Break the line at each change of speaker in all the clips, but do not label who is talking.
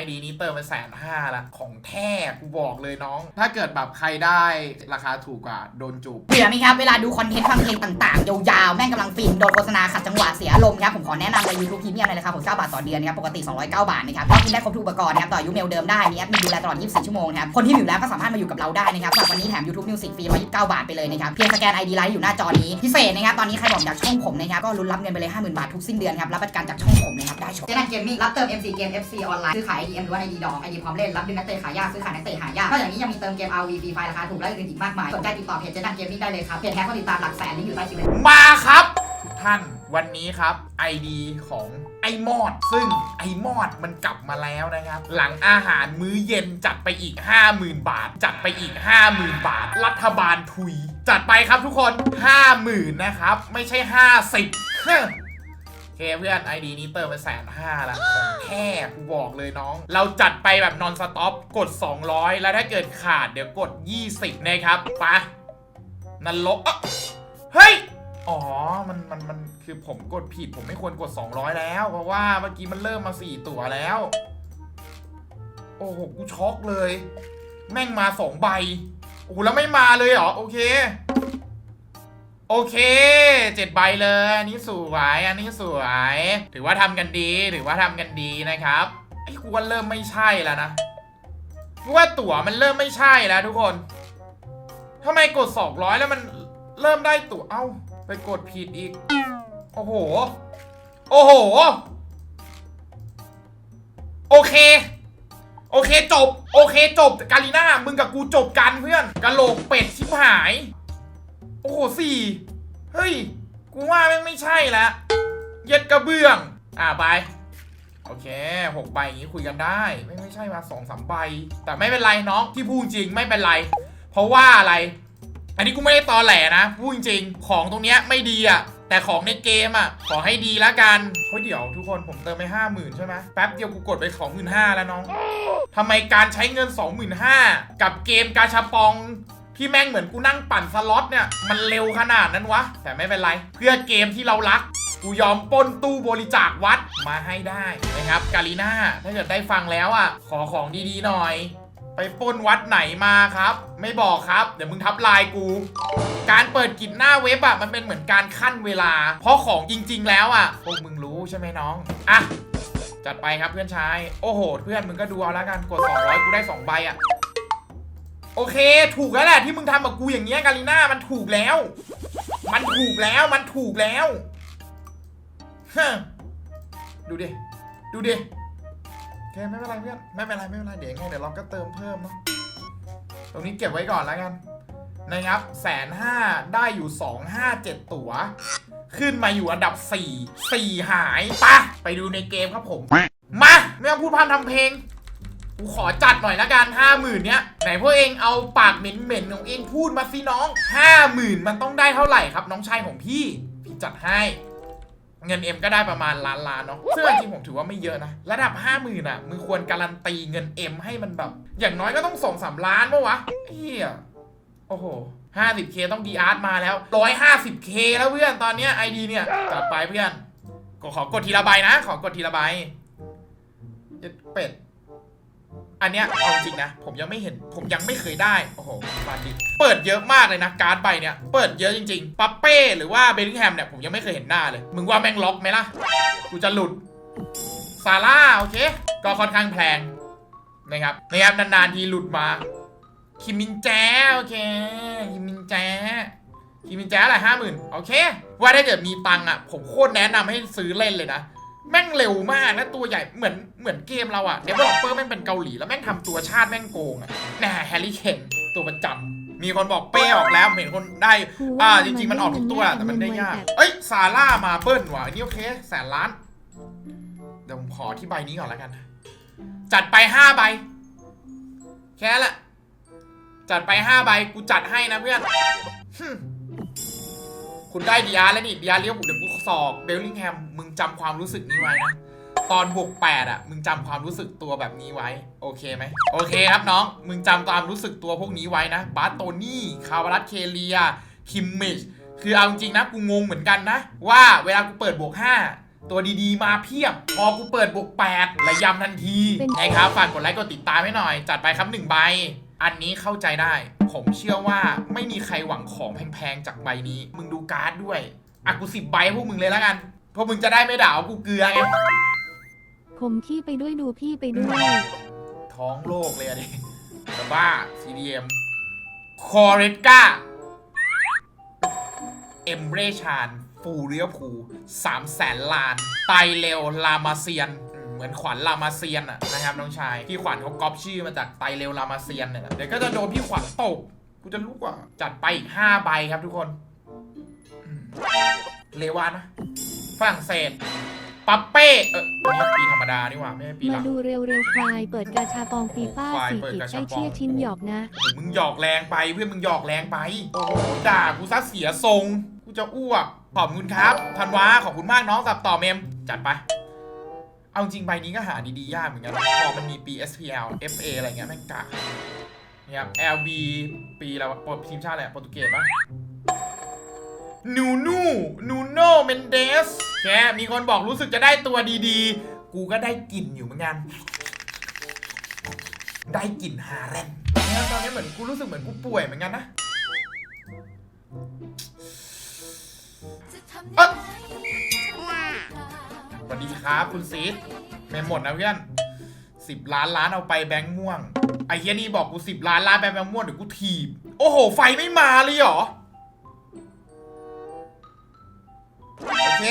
ID นี้เติมไปแสนห้าละของแท้กูบอกเลยน้อง ถ้าเกิดแบบใครได้ราคาถูกกว่าโดนจูบ
เบื่อไหมครับ เวลาดูคอนเทนต์ฟังเพลงต่างๆ ยาวๆ แม่งกำลังฟินโดนโฆษณาขัดจังหวะเสียอารมณ์ครับ ผมขอแนะนำเลย YouTube Premium เลยนะครับผม9บาทต่อเดือนนะครับ ปกติ 209 บาทนะครับก็กินได้ครบทุกอุปกรณ์นะครับ ต่ออายุเมลเดิมได้มีแอดมินดูแลตลอด 24 ชั่วโมงนะครับคนที่อยู่แล้วก็สามารถมาอยู่กับเราได้นะครับสำหรับวันนี้แถม YouTube Music ฟรี129 บาทไปเลยนะครับเพียงสแกน ID ไลน์อยู่หน้าจอนี้พิเศษนะครับตอนนี้ใครบอกอยากช่องผมนะครับก็ลุ้นรับเงินไปเลย50,000บาททุกสิ้นเดือนครับรับประกันจากช่องผมนะครับได้ชมเจนันเกมมิ่งรับเติม MC เกม FC ออนไลน์ซื้อขาย IDM หรือว่า ID ดอง ID พร้อมเล่นรับดึงนักเตะขายยากซื้อขายนักเตะหายากนอกจากนี้ยังมีเติมเกม RV ฟรีไฟราคาถูกและอื่นๆอีกมากมายสนใจติดต่อเพจเจนันเกมมิ่งได้เลยครับเพจแท้ก็ติดตามหลักแสนลิงก์อยู่ใต้คลิป
มาครับ ทุกท่านวันนี้ครับ ID ของไอมอด ซึ่งไอมอดมันกลับมาแล้วนะครับ หลังอาหารมื้อเย็นจัดไปอีก 50,000 บาท จัดไปอีก 50,000 บาท รัฐบาลทุย จัดไปครับทุกคน 50,000 นะครับ ไม่ใช่ 50 เคเพื่อน ID นี้เติมไปแสนห้าละแท้กูบอกเลยน้อง เราจัดไปแบบนอนสต็อปกด 200 แล้วถ้าเกิดขาดเดี๋ยวกด 20 นะครับปะนันลกเอ้อเฮ้ยอ๋อ มัน มัน มัน คือผมกดผิด ผมไม่ควรกด 200 แล้ว เพราะว่าเมื่อกี้มันเริ่มมา 4 ตัวแล้ว โอ้โห กูช็อกเลย แม่งมา 2 ใบ โอ้โห แล้วไม่มาเลยเหรอ โอเค โอเคเจ็ดใบเลยอันนี้สวยอันนี้สวย ถือว่าทำกันดีถือว่าทำกันดีนะครับไอ้กูว่าเริ่มไม่ใช่แล้วนะกูว่าตั๋วมันเริ่มไม่ใช่แล้วทุกคนทำไมกด200แล้วมันเริ่มได้ตั๋วเอ้า ไปกดผิดอีก โอ้โห โอ้โห โอเค โอเคจบ โอเคจบกาลิน่ามึงกับกูจบกันเพื่อนกะโหลกเป็ดชิบหาย อ้โหสี่เฮ้ย กูว่าแม่งไม่ใช่แล้วเย็ดกระเบื้อง อ่าไป โอเคหกใบอย่างนี้คุยกันได้ ไม่ไม่ใช่มาสองสามใบ แต่ไม่เป็นไรน้องที่พูดจริงไม่เป็นไร เพราะว่าอะไร อันนี้กูไม่ได้ตอแหลนะ พูดจริงของตรงเนี้ยไม่ดีอะแต่ของในเกมอะขอให้ดีแล้วกันเฮ้ยเดี๋ยวทุกคนผมเติมไปห้าหมื่นใช่ไหมแป๊บเดียวกูกดไปสองหมื่นห้าแล้วน้องทำไมการใช้เงิน25,000กับเกมกาชาปอง ที่แม่งเหมือนกูนั่งปั่นสล็อตเนี่ย มันเร็วขนาดนั้นวะ แต่ไม่เป็นไร เพื่อเกมที่เรารัก กูยอมป้นตู้บริจาควัดมาให้ได้นะครับกาลิน่าถ้าเกิดได้ฟังแล้วอะ ขอของดีๆหน่อย ไปป้นวัดไหนมาครับ ไม่บอกครับ เดี๋ยวมึงทับลายกู การเปิดกิจหน้าเว็บอะมันเป็นเหมือนการขั้นเวลา เพราะของจริง ๆ แล้วอะพวกมึงรู้ใช่ไหมน้องอะจัดไปครับเพื่อนชาย โอ้โห เพื่อนมึงก็ดูเอาแล้วกัน กด 200 กูได้ 2 ใบอะ โอเค ถูกแล้วแหละที่มึงทำกับกูอย่างเงี้ยกาลิน่ามันถูกแล้ว มันถูกแล้วมันถูกแล้วฮะดูดิ ดูดิโอเคไม่เป็นไรเพื่อนไม่เป็นไรไม่เป็นไรเดี๋ยวไงเดี๋ยวเราก็เติมเพิ่มเนาะตรงนี้เก็บไว้ก่อนแล้วกันนะครับแสนห้าได้อยู่สองห้าเจ็ดตั๋ว ขึ้นมาอยู่อันดับสี่สี่หายปะไปดูในเกมครับผม มา ไม่ต้องพูดพร่ำทำเพลง กูขอจัดหน่อยละกันห้าหมื่นเนี้ยไหนพวกเองเอาปากเหม็นๆของเองพูดมาสิน้องห้าหมื่นมันต้องได้เท่าไหร่ครับ น้องชายของพี่ พี่จัดให้เงินเอ็มก็ได้ประมาณล้านล้านเนาะซึ่งจริงๆผมถือว่าไม่เยอะนะ ระดับห้าหมื่นอะมึงควรการันตีเงินเอ็มให้มันแบบ อย่างน้อยก็ต้องสองสามล้านปะวะเฮียโอ้โหห้าสิบเคต้องดีอาร์ตมาแล้วร้อยห้าสิบเคแล้วเพื่อนตอนเนี้ยไอดีเนี่ยจัดไปเพื่อนก็ขอกดทีละใบนะ ขอกดทีละใบเจ็ดเป็ด อันเนี้ยเอาจริงนะ ผมยังไม่เห็นผมยังไม่เคยได้ โอ้โหบาดิเปิดเยอะมากเลยนะการ์ดใบเนี้ยเปิดเยอะจริงๆปัปเป้หรือว่าเบลลิงแฮมเนี่ยผมยังไม่เคยเห็นหน้าเลย มึงว่าแม่งล็อกไหมล่ะกูจะหลุดซาร่าโอเค ก็ค่อนข้างแพงนะครับนะครับนานๆทีหลุดมา คิมมินแจโอเคคิมมินแจคิมมินแจอะไรห้าหมื่นโอเค ว่าถ้าเกิดมีตังอะผมโคตรแนะนำให้ซื้อเล่นเลยนะ แม่งเร็วมากและตัวใหญ่เหมือนเหมือนเกมเราอะเดเวลลอปเปอร์แม่งเป็นเกาหลีแล้วแม่งทำตัวชาติแม่งโกงอะแน่แฮร์รี่เคนตัวประจำมีคนบอกเป้ออกแล้วผมเห็นคนได้อ่าจริง ๆ มันออกทุกตัวแต่มันได้ยาก เอ้ยซาร่ามาเบิ้ลว่ะอันนี้โอเคแสนล้านเดี๋ยวผมขอที่ใบนี้ก่อนแล้วกัน จัดไปห้าใบ แค่นั้นแหละจัดไปห้าใบกูจัดให้นะเพื่อนฮึ่มคุณได้ดีอาร์แล้วนี่ดีอาร์เลี้ยวผมเดี๋ยวกู สอบเบลลิงแฮมมึงจำความรู้สึกนี้ไว้นะตอนบวกแปดอะ มึงจำความรู้สึกตัวแบบนี้ไว้ โอเคไหมโอเคครับน้อง มึงจำความรู้สึกตัวพวกนี้ไว้นะบาสโตนี่คาวารัสเคเลีย คิมมิช คือเอาจริงๆนะ กูงงเหมือนกันนะ ว่าเวลากูเปิดบวกห้าตัวดีๆ มาเพียบ พอกูเปิดบวกแปดระยำทันที
เป็น
นะครับฝากกดไลค์กดติดตามให้หน่อย จัดไปครับหนึ่งใบ อันนี้เข้าใจได้ ผมเชื่อว่าไม่มีใครหวังของแพงๆจากใบนี้ มึงดูการ์ดด้วย อะกูสิบใบให้พวกมึงเลยแล้วกันเพราะมึงจะได้ไม่ด่าว่ากูเกลือไง
ผมขี้ไปด้วยดูพี่ไปด้วย
ท้องโลกเลยอะดิแต่บ้า CDM คอเรตกาเอมเบรชาน ฟูเรียพูสามแสนล้าน ไตเร็วลามาเซียนอืมเหมือนขวัญลามาเซียนอะนะครับน้องชาย พี่ขวัญเขาก๊อปชื่อมาจากไตเร็วลามาเซียนเนี่ยแหละเดี๋ยวก็จะโดนพี่ขวัญตกกูจะรู้กว่าจัดไปอีก 5 ใบครับทุกคนอืม เลวานนะฝรั่งเศสปัปเป้เอออันนี้ปีธรรมดานี่หว่า ไม่ใช่ปีห
มา
ลัง
ดูเร็วเร็วควายเปิดกาชาปองฟีฟ่า
ควาย
สี่
เปิด
กิจ
กาชา
ไอ
ปอง
เชี่ยชิ้นหยอกนะ
โอ้โหมึงหยอกแรงไปเพื่อนมึงหยอกแรงไป โอ้โหด่ากูซะเสียทรง กูจะอ้วก ขอบคุณครับ ธันวาขอบคุณมากน้องสับต่อเมม จัดไป เอาจริงใบนี้ก็หาดีๆ ยากเหมือนกันพอมันมีปี SPL FA อะไรเงี้ยแม่งกะเนี่ยครับ LB ปีแล้วะโปรทีมชาติอะไรอะโปรตุเกสปะ นูนูนูโนเมนเดสแกมีคนบอกรู้สึกจะได้ตัวดีๆ กูก็ได้กลิ่นอยู่เหมือนกัน ได้กลิ่นฮาแรนเนี่ยตอนนี้เหมือนกูรู้สึกเหมือนกูป่วยเหมือนกันนะเอ๊ะสวัสดีครับคุณซีดเมมหมดนะเพื่อนสิบล้านล้านเอาไปแบงค์ม่วง ไอ้เฮียนี่บอกกูสิบล้านล้านไปแบงค์ม่วงเดี๋ยวกูถีบ โอ้โห ไฟไม่มาเลยเหรอ โอเค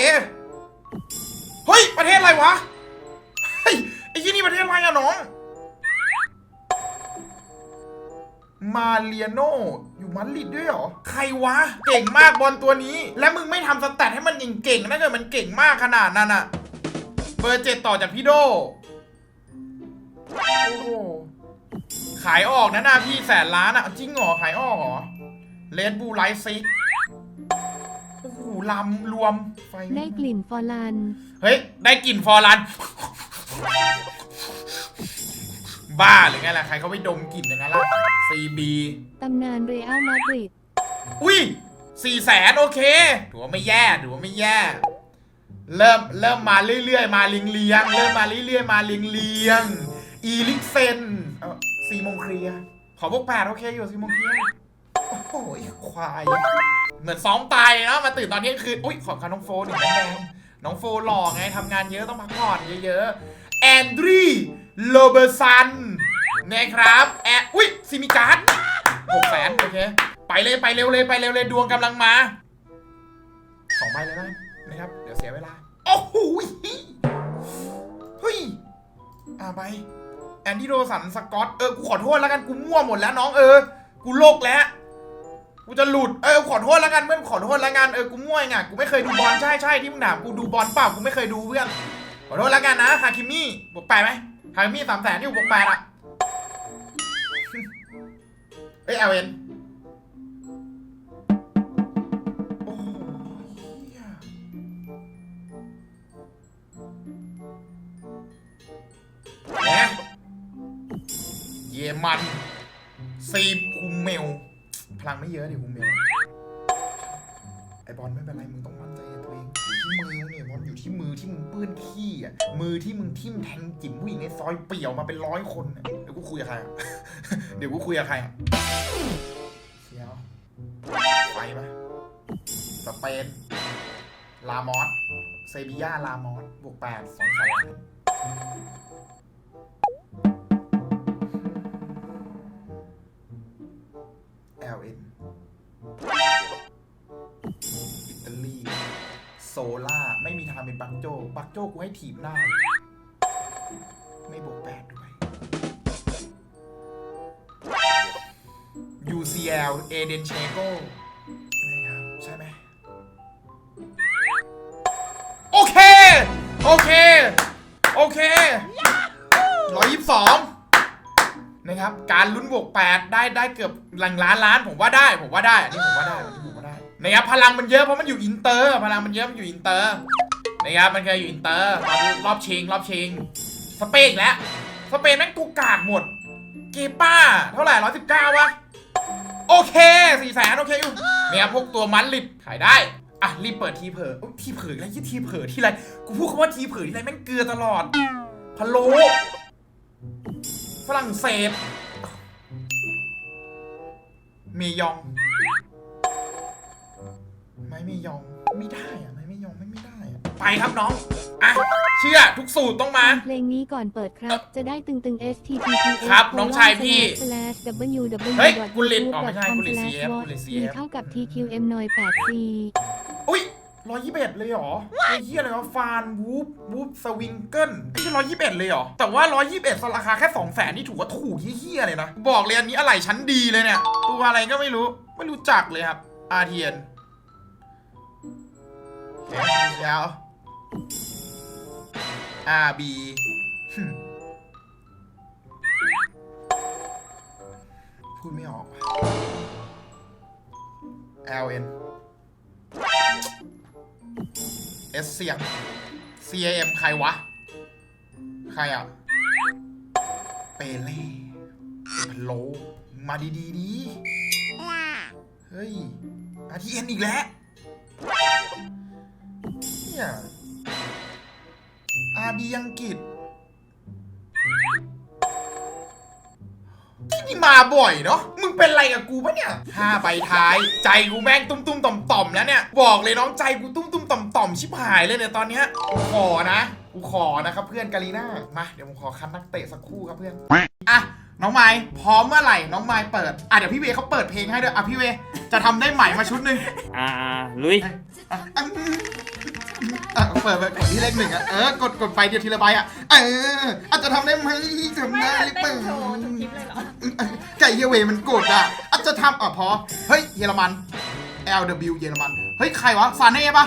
เฮ้ย ประเทศอะไรวะ เฮ้ย ไอ้เฮียนี่ประเทศอะไรอะน้อง มาเลียโนอยู่มาดริดด้วยเหรอ ใครวะ เก่งมากบอลตัวนี้ และมึงไม่ทำสแตทให้มันเก่งๆนะเกิดมันเก่งมากขนาดนั้นอะเบอร์เจ็ดต่อจากพี่โดโอ้โหขายออกนะหน้าพี่แสนล้านอะจริงเหรอขายออกเหรอเลดบูไลท์ซิก ลำรวมไฟ
ได้กลิ่นฟอร์ลัน
เฮ้ย ได้กลิ่นฟอร์รัน บ้าหรือไงล่ะ ใครเขาไปดมกลิ่นอย่างนั้นล่ะ CB
ตำนานเรอัลมาดริด
อุ้ยสี่แสนโอเคถือว่าไม่แย่ถือว่าไม่แย่ เริ่มเริ่มมาเรื่อยๆ มาเลียงเลียงๆเริ่มมาเรื่อยๆ มาเลียงเลียงๆอีลิกเซนเออสี่โมงเคลียร์ขอพวกแปดโอเคอยู่สี่โมงเคลียร์โอ้โหควาย เหมือนซ้อมตายเลยนะมาตื่นตอนเที่ยงคืนอุ้ยขอคาน้องโฟนหนึ่งแดงๆน้องโฟหล่อไงทำงานเยอะต้องพักผ่อนเยอะๆแอนดรีโลเบอร์ซันนะครับแอดอุ้ยซิมิการ์ดหกแสนโอเคไปเลยไปเร็วเลยไปเร็วเลยดวงกำลังมาสองใบเลยนะนะครับ เดี๋ยวเสียเวลา โอ้โหเฮ้ยอ่าไปแอนดี้โรสันสกอตเออกูขอโทษแล้วกันกูมั่วหมดแล้วน้องเออ กูโลกแล้ว กูจะหลุด เออขอโทษแล้วกันเพื่อนขอโทษแล้วกัน เออกูมั่วไงกูไม่เคยดูบอลใช่ใช่ที่มึงถามกูดูบอลเปล่ากูไม่เคยดูเพื่อน ขอโทษแล้วกันนะฮาคิมี่บวกแปดไหมฮาคิมี่สามแสนที่บวกแปดอะเอ้ยเอลเอ็นเยเมันซีคุมเมล ลังไม่เยอะดิคุมเมลไอบอลไม่เป็นไรมึงต้องมั่นใจในตัวเองอยู่ที่มือเนี่ยบอลอยู่ที่มือที่มึงเปื้อนขี้อะมือที่มึงทิ่มแทงจิ๋มผู้หญิงในซอยเปี่ยวมาเป็นร้อยคนน่ะเดี๋ยวกูคุยกับใครอะเดี๋ยวกูคุยกับใครอะเชียวไปไหมสเปน ลามอสเซบียาลามอสบวกแปดสองสาม เอลเอ็นอิตาลีโซล่า ไม่มีทางเป็นบักโจบักโจกูให้ทีมหน้า ไม่บวกแปดด้วย UCL เอเดนเชโกนะครับ ใช่ไหม โอเค โอเค โอเคร้อยยี่สิบสอง นะครับ การลุ้นบวกแปดได้ได้เกือบหลังล้านล้านผมว่าได้ผมว่าได้อันนี้ผมว่าได้อันนี้ผมว่าได้นะครับพลังมันเยอะเพราะมันอยู่อินเตอร์ พลังมันเยอะมันอยู่อินเตอร์นะครับมันเคยอยู่อินเตอร์ รอบชิงรอบชิง สเปนอีกแล้วสเปนแม่งกูกากหมดเกป้า เท่าไหร่ร้อยสิบเก้าวะโอเคสี่แสนโอเคอยู่เนี่ยพวกตัวมันลิดขายได้ อะ รีบเปิดทีเผอทีเผลออะไรยี่ทีเผลอที่ไร กูพูดคำว่าทีเผลอที่ไรแม่งเกลือตลอดพะโล้ ฝรั่งเศสเมยอง ไม่เมยอง ไม่ได้อะไม่เมยองไม่ไม่ได้อะไปครับน้อง อะ เชื่อทุกสูตรต้องมา
ฟังเพลงนี้ก่อนเปิดครับ จะได้ตึงตึง S T T P S
ครับน้องชายพี่
slash w w
เฮ้ย
w
กุลิตอ๋อไม่ใช่กุลิต CF กุลิต CF
เท่ากับ T Q M หน่อย8 C
อุ้ย ร้อยยี่สิบเอ็ดเลยเหรอไอ้เหี้ยอะไรวะฟานวูฟวูฟสวิงเกิลไอ้เหี้ยร้อยยี่สิบเอ็ดเลยเหรอ แต่ว่าร้อยยี่สิบเอ็ดราคาแค่สองแสนนี่ถือว่าถูกเหี้ยเลยนะ บอกเลยอันนี้อะไรชั้นดีเลยเนี่ย ตัวอะไรก็ไม่รู้ ไม่รู้จักเลยครับ อาเทียนแขนยาวอาบีพูดไม่ออก L N S เสียง C A M ใครวะ ใครอะ เปเล่พโล มาดีดีดีเฮ้ยอาทีเอ็นอีกแล้ว เนี่ยอาบีอังกฤษ นี่มาบ่อยเนาะ มึงเป็นอะไรกับกูปะเนี่ยห้าใบท้าย ใจกูแม่งตุ้มตุ้มต่อมต่อมๆแล้วเนี่ย บอกเลยน้องใจกูตุ้มตุ้มต่อมต่อมๆชิบหายเลยเนี่ยตอนเนี้ยกูขอนะ กูขอนะครับเพื่อนกาลีน่า มาเดี๋ยวผมขอคัดนักเตะสักครู่ครับเพื่อน อะน้องไม้พร้อมเมื่อไหร่น้องไม้เปิด อะเดี๋ยวพี่เวย์เขาเปิดเพลงให้ด้วย อะพี่เวย์จะทำได้ใหม่มาชุดหนึ่ง
อ่าลุย
อะอะอะเปิดไปกดที่เลขหนึ่งอะ เออ กดกดไปเดียวทีละใบอะ เอออาจจะทำได้ไหมทำได้หรือเปล่าไก่เฮียเวย์มันกดอะอาจจะทำอะพอ เฮ้ย เยอรมัน LW เยอรมัน เฮ้ย ใครวะ ซาเน่ปะ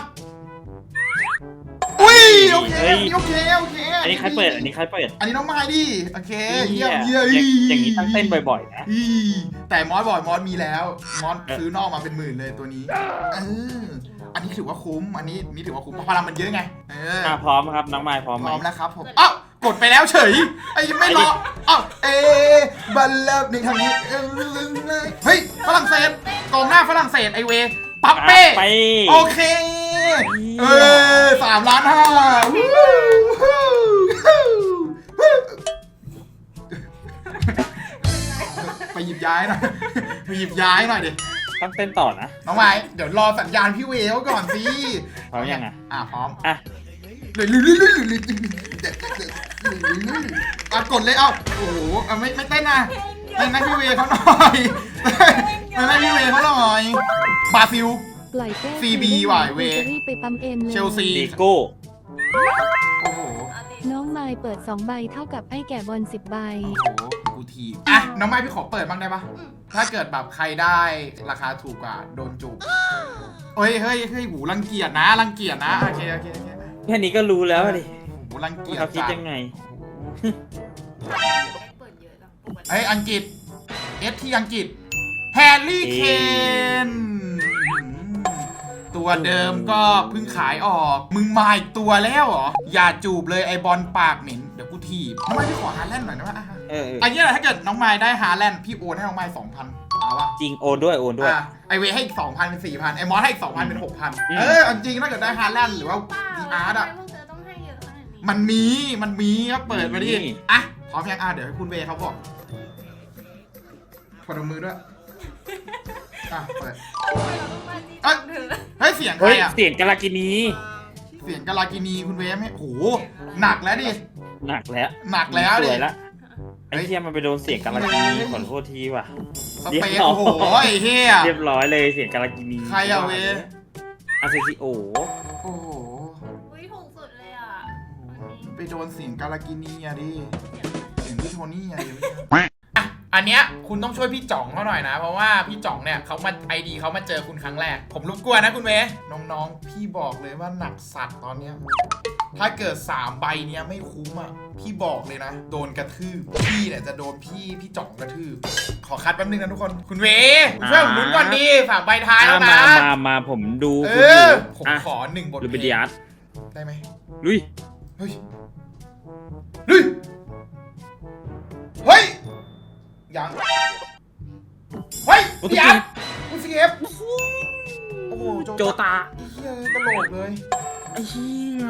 อุ้ย โอเค
เฮ้ย
โอเคโอเค
อันนี้ใครเปิด อันนี้ใครเปิด
อันนี้น้องไม้ดิ โอเค เยี่ยม
เหี้
เยี่ยม
อย่างอย่างนี้ต้องเต้นบ่อยๆ นะ
อีแต่มอสบอยมอสมีแล้ว มอสซื้อนอกมาเป็นหมื่นเลยตัวนี้เออ อันนี้ถือว่าคุ้ม อันนี้นี่ถือว่าคุ้มเพราะพลังมันเยอะไง เออ
อ่าพร้อมครับน้องไม้พร้อม
พ
ไหม
ร้อมแล้วครับผมอ้าวกดไปแล้วเฉย ไอ้ไม่รออ้าวเอบัลลับในทางนี้เออเฮ้ยฝรั่งเศสกองหน้าฝรั่งเศสไอเวปัปเป้
ไป
โอเค เออสามล้านห้าวู้ฮู้ฮู้ไปหยิบย้ายหน่อยไปหยิบย้ายหน่อยดิ
ต้องเต้นต่อนะ
น้องไม้เดี๋ยวรอสัญญาณพี่เวลก่อนสิ
พร้อมยังอะ
อะพร้อม
อะ
เลยลุยลุยลุยลุยลุยอะกดเลยเอ้าโอ้โหอะไม่ไม่เต้นนะเต้นนะพี่เวเขาหน่อยเต้นนะพี่เวเขาหน่อยบราซิล
ปล่อยแก้
CB
ได้
ว่ะเว
คุณจะรีบไปปั๊มเอ็นเลย
เชลซี
ดีโก้
โอ้โห
น้องไมายเปิด 2 ใบเท่ากับไอ้แก่บอล10 ใบ
โอ้โหกูทีบอะ น้องไม้พี่ขอเปิดบ้างได้ปะถ้าเกิดแบบใครได้ราคาถูกกว่าโดนจูบเฮ้ยเฮ้ยเฮ้ยหูรังเกียจนะรังเกียจนะโอเคโอเคโอเค
แค่นี้ก็รู้แล้วดิ
หูรังเกียจ
เขาคิด
จั
ยังไง
เฮ้ยอังกฤษเอสที่อังกฤษแฮร์รี่เคน ตัวเดิมก็เพิ่งขายออก มึงมาอีกตัวแล้วเหรอ อย่าจูบเลยไอบอลปากเหม็น เดี๋ยวกูถีบน้องไม้พี่ขอฮาแลนด์หน่อยนะว่า
เออเออ
อันนี้แหละถ้าเกิดน้องไม้ได้ฮาแลนด์พี่โอนให้น้องไม้สองพันเอาปะ
จริงโอนด้วยโอนด้วย
อะไอเวให้อีกสองพันเป็นสี่พันไอมอสให้อีกสองพันเป็นหกพัน
อืม
เออเอาจริงถ้าเกิดได้ฮาแลนด์หรือว่าดีอาร์ตอะ
พวกเธอต้องให้เยอะขนาดนี้
มันมี มันมีครับเปิดมาดิอะ พร้อมยังอะ เดี๋ยวให้คุณเวย์เขาบอกกดมือด้วย อะเปิด
ทำไมเราต้องมาจี้
เอ้ย
เธอ
เฮ้ยเสียงใคร
เฮ้ย
อะ
เสียงกาลากินี
เสียงกาลากินีคุณเวย์ไหมโอ้โหหนักแล้วดิ
หนักแล้ว
หนักแล้ว
ส
ดิ
วยละไอ้เทียมันไปโดนเสียงกาลากินีขอโทษทีว่ะ
สเปซโอ้โหไอ้เฮีย
เรียบร้อยเลยเสียงกาลากินี
ใครอะเว้ย
อาเซซิโอ
โอ้โห
อุ้ยถูกสุดเลยอะวันนี้
ไปโดนเสียงกาลากินีอะดิ
เสียงอะไร
เสียงพี่โทนี่อะเดี๋ยว อะอันเนี้ยคุณต้องช่วยพี่จ่องเขาหน่อยนะ เพราะว่าพี่จ่องเนี่ยเขามาไอดีเขามาเจอคุณครั้งแรก ผมรบกวนนะคุณเวน้องๆ พี่บอกเลยว่าหนักสัตว์ตอนเนี้ยถ้าเกิด 3 ใบเนี้ยไม่คุ้มอะ พี่บอกเลยนะ โดนกระทืบ พี่เนี่ยจะโดนพี่พี่จ่องกระทืบ ขอคัดแป๊บนึงนะทุกคน คุณเวคุณช่วยผมลุ้นก่อนดีสามใบท้ายแล้ว
มา
นะ
มามาผมดู
เอ
คุณอ
อยู่ผม
อะ
ขอหนึ่งบท
ลู
เพ
บิ
ล
ดิ
ง
อัส
ได้ไหม
ลุย
เฮ้ย เฮ้ย เฮ้ย ยังเฮ้ย
โอ้
พี่
ย
อัดกูซีเอฟโอ้โห
โจตา
เฮีฮียกระโหลกเลย
ไอ้เหี้ย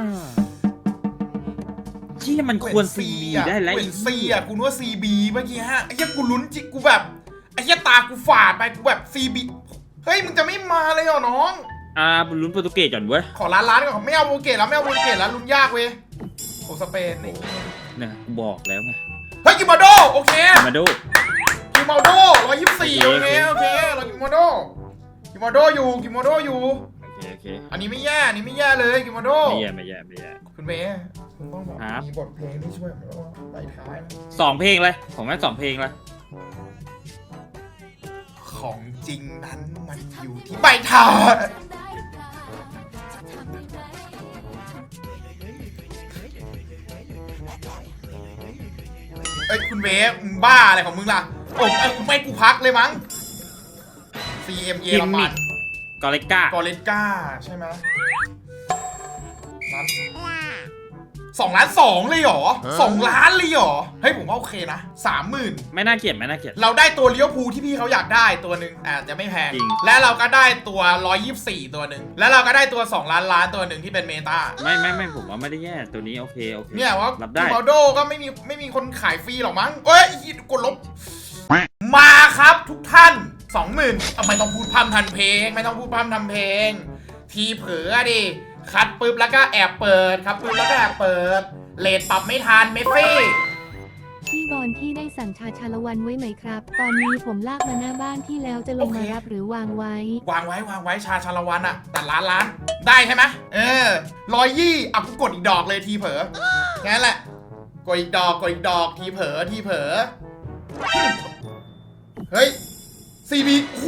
เหี้ยมันควรซีบีได้แล้ว
เห็นซีอะกูนึกว่าซีบีเมื่อกี้ฮะไอ้เหี้ยกูลุ้นจิกูแบบไอ้เหี้ยตากูฝาดไปกูแบบซีบีเฮ้ยมึงจะไม่มาเลยเหรอน้อง
อ่าบุญลุ้นโปรตุเกสก่อนเว้ย
ขอล้านล้านก่อนไม่เอาโบเกตแล้วไม่เอาโบเกตแล้วลุ้นยากเว้ยโอ้สเปนนี่
เนี่ยกูบอกแล้วไง
เฮ้ยกิมาโดโอเค
มาดู
กิ มาโดร้อยยี่สิบสี่โอ
โอ
เค
เค
โอเคเรากิมาโดกิมาโดอยู่กิมาโดอยู่
โอเคโอเค
อันนี้ไม่แย่อันนี้ไม่แย่เลยกิมาโด
ไม่แย่ไม่แย่ไม่แย่
คุณเมย์คุณต้องแบบ
ครับ
มีบทเพลงที่ช่วยผมแล้วว่าใบท้ายนะ
สองเพลงเลยผมให้สองเพลงเลย
ของจริงนั้นมันอยู่ที่ใบท้ายเอ้ยคุณเวฟมึงบ้าอะไรของมึงล่ะ โอ้ไอ้กูไม่กูพักเลยมั้ง CM เยอรมัน
กอริก้าก
อเลก้าใช่ไหมล้านสองล้านสองเลยเหรอสองล้านเลยเหรอ เฮ้ยผมว่าโอเคนะสามหมื่น
ไม่น่าเกลียดไม่น่าเกลียด
เราได้ตัวเลี้ยวภูลที่พี่เขาอยากได้ตัวหนึ่งอาจจะไม่แพง
จริง
และเราก็ได้ตัว124ตัวหนึ่ง และเราก็ได้ตัว2ล้านล้านตัวหนึ่งที่เป็นเมตา
ไม่ไม่ไม่ผมว่าไม่ได้แย่ตัวนี้โอเคโอเค
เนี่ยว่า
รับได้
โรนัลโดก็ไม่มีไม่มีคนขายฟรีหรอกมั้งเอ้ยอีกดลบมาครับ ทุกท่าน20,000เอาไม่ต้องพูดพร่ำทำเพลง ไม่ต้องพูดพร่ำทำเพลง ทีเผลออะดิ คัดปุ๊บแล้วก็แอบเปิดครับปุ๊บแล้วก็แอบเปิด เลทปรับไม่ทันเมสซี่
พี่บอลที่ได้สั่งชาชาละวันไว้ไหมครับ ตอนนี้ผมลากมาหน้าบ้านที่แล้วจะลงมารับหรือวางไว้
วางไว้วางไว้ชาชาละวันอะแต่ล้านล้านได้ใช่ไหมเออร้อยยี่อะกูกดอีกดอกเลยทีเผลอแค่นั้นแหละกดอีกดอกกดอีกดอกทีเผลอทีเผลอเฮ้ย ซีบีโอ้โห